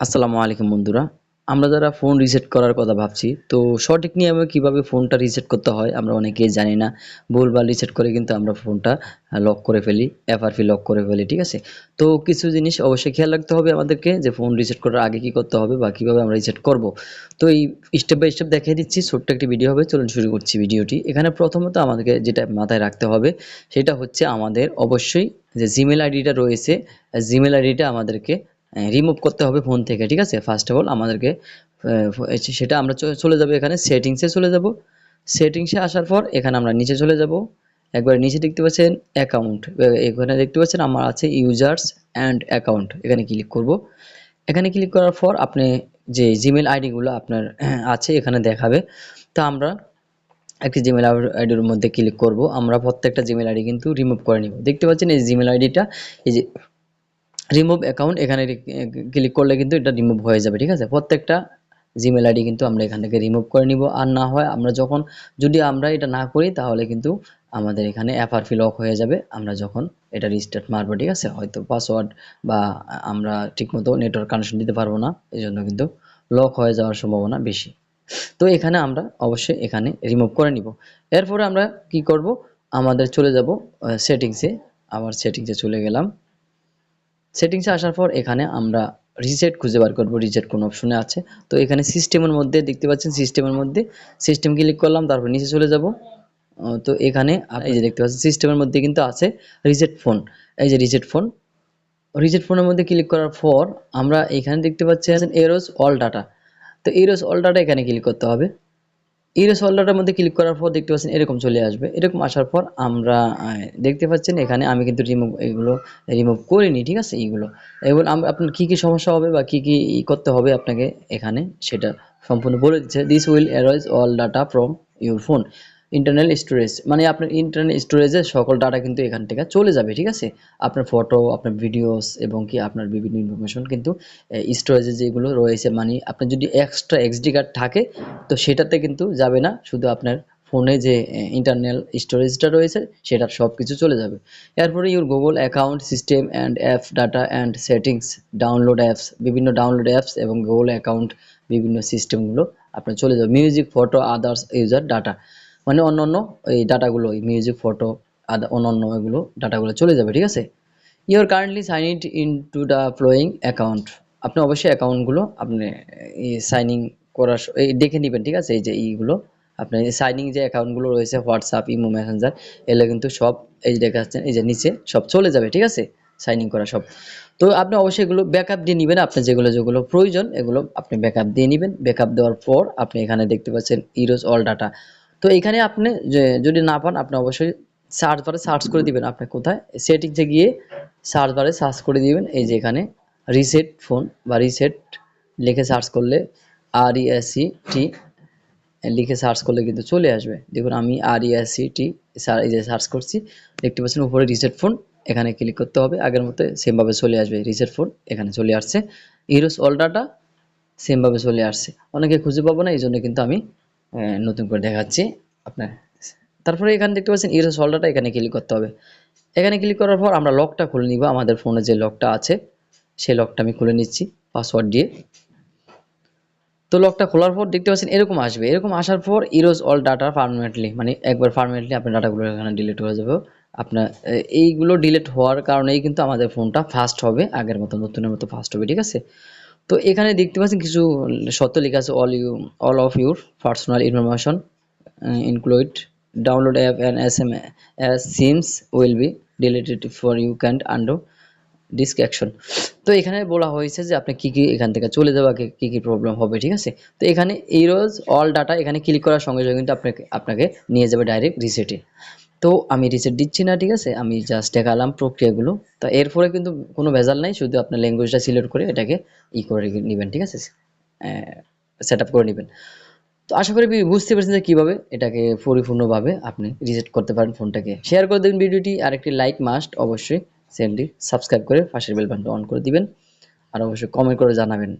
আসসালামু আলাইকুম বন্ধুরা। আমরা যারা ফোন রিসেট করার কথা ভাবছি, তো সঠিক নিয়মে কীভাবে ফোনটা রিসেট করতে হয় আমরা অনেকেই জানি না। ভুলভাল রিসেট করে কিন্তু আমরা ফোনটা লক করে ফেলি এফআরপি লক করে ফেলি, ঠিক আছে? তো কিছু জিনিস অবশ্যই খেয়াল রাখতে হবে আমাদেরকে যে ফোন রিসেট করার আগে কি করতে হবে বা কীভাবে আমরা রিসেট করব। তো এই স্টেপ বাই স্টেপ দেখিয়ে দিচ্ছি, ছোট্ট একটি ভিডিও হবে, চলুন শুরু করছি ভিডিওটি এখানে প্রথমত আমাদেরকে যেটা মাথায় রাখতে হবে, সেটা হচ্ছে আমাদের অবশ্যই যে জিমেল আইডিটা রয়েছে জিমেল আইডিটা আমাদেরকে রিমুভ করতে হবে ফোন থেকে, ঠিক আছে? ফার্স্ট অফ অল আমাদেরকে সেটা আমরা চলে যাব এখানে সেটিংসে চলে যাব। সেটিংসে আসার পর এখানে আমরা নিচে চলে যাব। একবার নিচে দেখতে পাচ্ছেন অ্যাকাউন্ট এখানে দেখতে পাচ্ছেন আমার আছে ইউজার্স অ্যান্ড অ্যাকাউন্ট এখানে ক্লিক করব। এখানে ক্লিক করার পর আপনি যে জিমেল আইডিগুলো আপনার, আছে, এখানে দেখাবে। তা আমরা একটি জিমেল আইডির মধ্যে ক্লিক করব। আমরা প্রত্যেকটা জিমেল আইডি কিন্তু রিমুভ করে নিব। দেখতে পাচ্ছেন এই জিমেল আইডিটা, এই যে রিমুভ অ্যাকাউন্ট এখানে ক্লিক করলে কিন্তু এটা রিমুভ হয়ে যাবে, ঠিক আছে? প্রত্যেকটা জিমেল আইডি কিন্তু আমরা এখান থেকে রিমুভ করে নিব। আর না হয় আমরা যখন যদি আমরা এটা না করি, তাহলে কিন্তু আমাদের এখানে অ্যাপারফি লক হয়ে যাবে। আমরা যখন এটা রিস্টার্ট মারবো, ঠিক আছে? হয়তো পাসওয়ার্ড বা আমরা ঠিকমতো নেটওয়ার্ক কানেকশন দিতে পারব না এই জন্য কিন্তু লক হয়ে যাওয়ার সম্ভাবনা বেশি। তো এখানে আমরা অবশ্যই এখানে রিমুভ করে নিব। এরপরে আমরা কি করব? আমাদের চলে যাব সেটিংসে আবার সেটিংসে চলে গেলাম। সেটিংসে আসার পর এখানে আমরা রিসেট খুঁজে বার করব রিসেট কোন অপশনে আছে। তো এখানে সিস্টেমের মধ্যে দেখতে পাচ্ছেন সিস্টেমের মধ্যে সিস্টেম ক্লিক করলাম, তারপর নিচে চলে যাব। তো এখানে এই যে দেখতে পাচ্ছেন সিস্টেমের মধ্যে কিন্তু আছে রিসেট ফোন এই যে রিসেট ফোন রিসেট ফোনের মধ্যে ক্লিক করার পর আমরা এখানে দেখতে পাচ্ছি এরোস অল ডাটা তো এরোস অল ডাটা এখানে ক্লিক করতে হবে। ইরেস হোল্ডারটার মধ্যে ক্লিক করার পর দেখতে পাচ্ছেন এরকম চলে আসবে। এরকম আসার পর আমরা দেখতে পাচ্ছেন এখানে আমি কিন্তু রিমুভ এইগুলো রিমুভ করিনি, ঠিক আছে? এইগুলো। এগুলো আপনার কী কী সমস্যা হবে বা কী কী করতে হবে আপনাকে এখানে সেটা সম্পূর্ণ বলে দিচ্ছে। This will erase all data from your phone internal storage মানে আপনার ইন্টারনাল স্টোরেজে সকল ডাটা কিন্তু এখান থেকে চলে যাবে, ঠিক আছে? আপনার ফটো আপনার ভিডিওস এবং কি আপনার বিভিন্ন ইনফরমেশন কিন্তু স্টোরেজে যেগুলো রয়েছে মানে আপনার যদি এক্সট্রা এক্সডি কার্ড থাকে, তো সেটাতে কিন্তু যাবে না, শুধু আপনার ফোনে যে ইন্টারনাল স্টোরেজটা রয়েছে, সেটার সব কিছু চলে যাবে। এরপরে your Google account system and app data and settings download apps বিভিন্ন ডাউনলোড অ্যাপস এবং গুগল অ্যাকাউন্ট বিভিন্ন সিস্টেমগুলো আপনার চলে যাবে। Music photo others user data মানে অন্য অন্য এই ডাটাগুলো মিউজিক ফটো অন্য অন্য এগুলো ডাটাগুলো চলে যাবে, ঠিক আছে? You are currently sign it in to the following account আপনি অবশ্যই অ্যাকাউন্টগুলো আপনি সাইনিং করার এই দেখে নেবেন, ঠিক আছে? এই যে এইগুলো, আপনার সাইনিং যে অ্যাকাউন্টগুলো রয়েছে হোয়াটসঅ্যাপ ইমো মেসেঞ্জার এগুলো কিন্তু সব এই যে দেখা যাচ্ছে, এই যে নিচে সব চলে যাবে, ঠিক আছে? সাইনিং করা সব। তো আপনি অবশ্যই এগুলো ব্যাকআপ দিয়ে নেবেন আপনি যেগুলো যেগুলো প্রয়োজন, এগুলো আপনি ব্যাকআপ দিয়ে নেবেন। ব্যাকআপ দেওয়ার পর আপনি এখানে দেখতে পাচ্ছেন ইরোজ অল ডাটা তো এখানে আপনি যদি না পান, আপনি অবশ্যই সার্চ বারে সার্চ করে দিবেন আপনি কোথায়। সেটিংসে গিয়ে সার্চ বারে সার্চ করে দিবেন। এই যে এখানে রিসেট ফোন বা রিসেট লিখে সার্চ করলে আর ইএসি টি লিখে সার্চ করলে কিন্তু চলে আসবে। দেখুন আমি আর ইএসি টি এই যে সার্চ করছি, দেখতে পাচ্ছেন উপরে রিসেট ফোন এখানে ক্লিক করতে হবে। আগের মতো সেমভাবে চলে আসবে রিসেট ফোন এখানে চলে আসছে। ইরোস অল ডাটা সেমভাবে চলে আসছে। অনেকে খুঁজে পাবো না এই জন্য কিন্তু আমি নতুন করে দেখাচ্ছি আপনার। তারপরে এখানে দেখতে পাচ্ছেন ইরো সল্ডারটা এখানে ক্লিক করতে হবে। এখানে ক্লিক করার পর আমরা লকটা খুলে নিব। আমাদের ফোনে যে লকটা আছে, সেই লকটা আমি খুলে নিচ্ছি পাসওয়ার্ড দিয়ে। তো লকটা খোলার পর দেখতে পাচ্ছেন এরকম আসবে। এরকম আসার পর ইরোজ অল ডাটা পারমানেন্টলি মানে একবার পারমানেন্টলি আপনার ডাটাগুলো এখানে ডিলিট হয়ে যাবে। আপনার এইগুলো ডিলিট হওয়ার কারণেই কিন্তু আমাদের ফোনটা ফাস্ট হবে, আগের মতো, নতুনের মতো ফাস্ট হবে, ঠিক আছে? তো এখানে দেখতে পাচ্ছেন কিছু শর্ত লেখা আছে all you all of your personal information include download app and S M S sims will be deleted for you can't undo this action তো এখানে বলা হয়েছে যে আপনি কী কী এখান থেকে চলে যাওয়া কি কি প্রবলেম হবে, ঠিক আছে? তো এখানে এই রোজ অল ডাটা এখানে ক্লিক করার সঙ্গে সঙ্গে কিন্তু আপনাকে আপনাকে নিয়ে যাবে ডাইরেক্ট রিসেটে তো আমি রিসেট দিচ্ছি না, ঠিক আছে? আমি জাস্ট দেখালাম প্রক্রিয়াগুলো। তো এরপরে কিন্তু কোনো ভেজাল নাই, শুধু আপনার ল্যাঙ্গুয়েজটা সিলেক্ট করে এটাকে ই করে নেবেন, ঠিক আছে? সেট করে নেবেন। তো আশা করি বুঝতে পেরেছেন যে কীভাবে এটাকে পরিপূর্ণভাবে আপনি রিসেট করতে পারেন ফোনটাকে। শেয়ার করে দেবেন ভিডিওটি, আর একটি লাইক মাস্ট অবশ্যই চ্যানেলটি সাবস্ক্রাইব করে পাশের বেল বাটনটা অন করে দিবেন। আর অবশ্যই কমেন্ট করে জানাবেন।